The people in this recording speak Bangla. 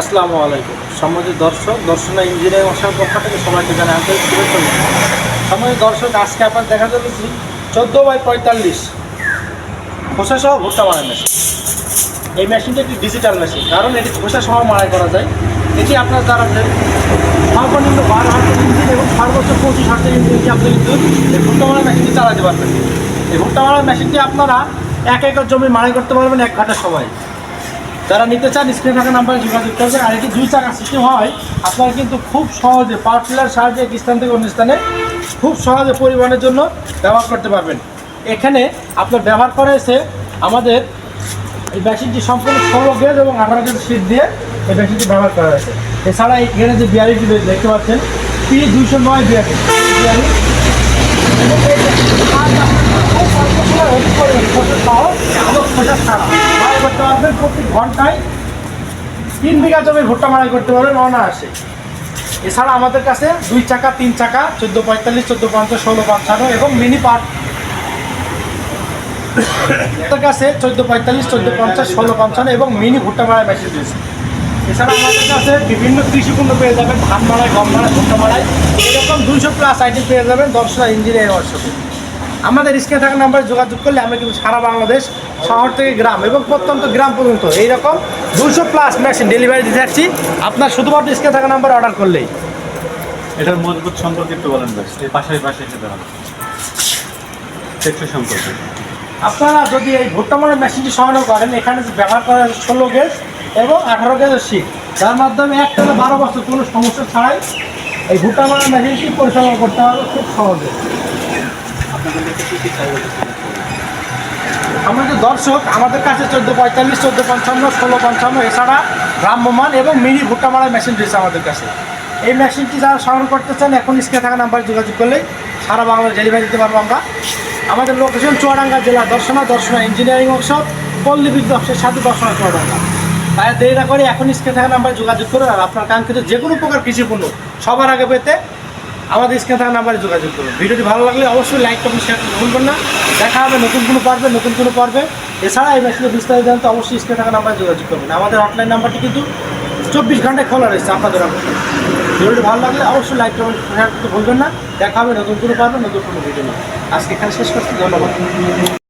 আসসালামু আলাইকুম। সমাজের দর্শক, দর্শনা ইঞ্জিনিয়ারিং মশার পক্ষ থেকে সবাইকে জানাই আন্তরিক শুভেচ্ছা সম্মানিত দর্শক, আজকে আপনার দেখা যাচ্ছে চোদ্দ বাই পঁয়তাল্লিশ খোসা সহ ভুট্টা মারাই মেশিন এই মেশিনটি একটি ডিজিটাল মেশিন কারণ এটি খোসা সহ মারাই করা যায়। এটি আপনার দ্বারা সর্বনিম্ন বারো হাজার ইঞ্জিন এবং সর্বোচ্চ পঁচিশ হাজার ইঞ্জিন আপনি কিন্তু এই ভুট্টা মারাই মেশিনটি চালাতে পারবেন। এই ভুট্টা মারাই মেশিনটি আপনারা এক একর জমি মারাই করতে পারবেন এক ঘণ্টার সময় যারা নিতে চান স্ক্রিনে থাকা নাম্বারে যোগাযোগ করবে আর এটি দুই চাকা সিস্টেম হয়। আপনারা কিন্তু খুব সহজে পাওয়ার সাহায্যে এক স্থান থেকে অন্য স্থানে খুব সহজে পরিবহনের জন্য ব্যবহার করতে পারবেন। এখানে আপনার ব্যবহার করা হয়েছে আমাদের এই ব্যাসিনটি সম্পূর্ণ ষোলো গেজ এবং আঠারো গেজ শীত দিয়ে এই ব্যাসিনটি ব্যবহার করা হয়েছে। এছাড়া এখানে যে বিয়ারিটি দেখতে পাচ্ছেন পি দুইশো নয় বিয়ারি বিয়ারি খুব এবং ছাড়া করতে পারবেন প্রতি ঘন্টায় তিন বিঘা জমি ভুট্টা মারাই করতে পারবেন অনায়াসে। এছাড়া আমাদের কাছে দুই চাকা, তিন চাকা, চোদ্দ পঁয়তাল্লিশ, চোদ্দ পঞ্চাশ, ষোলো পঞ্চান্ন এবং মিনি পার্ট আমাদের কাছে চোদ্দ পঁয়তাল্লিশ, চোদ্দ পঞ্চাশ, ষোলো পঞ্চান্ন এবং মিনি ভুট্টা মারাই মেশিন রয়েছে এছাড়া আমাদের কাছে বিভিন্ন কৃষি পণ্য পেয়ে যাবেন, ধান মারাই গম মারাই ভুট্টা মারাই এরকম দুইশো প্লাস আইটেম পেয়ে যাবেন দর্শনা ইঞ্জিনিয়ারিং ওয়ার্কশপে। আমাদের স্ক্রিনে থাকা নাম্বারে যোগাযোগ করলে আমরা কিন্তু সারা বাংলাদেশ শহর থেকে গ্রাম এবং প্রত্যন্ত গ্রাম পর্যন্ত এইরকম দুশো প্লাস মেশিন ডেলিভারি দিতে যাচ্ছি। আপনার শুধুমাত্র স্ক্রিনে থাকা নাম্বারে অর্ডার করলেই। এটার মজবুত সম্পর্কে একটু বলেন ভাই পাশে পাশে এসে দাঁড়ান সম্পর্কে। আপনারা যদি এই ভুট্টা মারার মেশিনটি সংগ্রহ করেন এখানে যে ব্যবহার করা ষোলো গেজ এবং আঠারো গেজের শীত যার মাধ্যমে এক থেকে বারো বছর কোনো সমস্যা ছাড়াই এই ভুট্টা মারার মেশিনটি পরিচালনা করতে হবে খুব সহজে আপনাদের কাছে কী কী চাই আমাদের দর্শক আমাদের কাছে চোদ্দ পঁয়তাল্লিশ, চোদ্দ পঞ্চান্ন, ষোলো পঞ্চান্ন, এছাড়া ভ্রাম্যমান এবং মিনি ভুট্টা মারার মেশিন রয়েছে আমাদের কাছে। এই মেশিনটি যারা সংগ্রহ করতে চান, এখন স্ক্রিনে থাকা নাম্বারে যোগাযোগ করলেই সারা বাংলার ডেলিভারি দিতে পারব আমরা। আমাদের লোকেশন চুয়াডাঙ্গা জেলা দর্শনা দর্শনা ইঞ্জিনিয়ারিং ওয়ার্কশপ পল্লী বিদ্যুৎ অফিসের সাথে দর্শনা চুয়াডাঙ্গা। তাই দেরি না করে এখন স্ক্রিনে থাকা নাম্বারে যোগাযোগ করুন আর আপনার কাঙ্ক্ষিত যে কোনো প্রকার কৃষি সবার আগে পেতে আমাদের স্ক্রিনে থাকা নাম্বারে যোগাযোগ করুন। ভিডিওটি ভালো লাগলে অবশ্যই লাইক কমেন্ট শেয়ার করুন ভুলবেন না। দেখা হবে নতুন কোনো পারবে, নতুন কোনো পারবে। এছাড়া এই মেশিনে বিস্তারিত জানতে অবশ্যই স্ক্রিনে থাকা নাম্বারে যোগাযোগ করবেন। আমাদের হটলাইন নাম্বারটি কিন্তু চব্বিশ ঘন্টায় খোলা রয়েছে আপনাদের অবশ্যই। ভিডিওটি ভালো লাগলে অবশ্যই লাইক কমেন্ট শেয়ার করতে ভুলবেন না। দেখা হবে নতুন কোনো পর্বে, নতুন কোনো ভিডিও নিয়ে। আজকে এখানে শেষ করছি। ধন্যবাদ।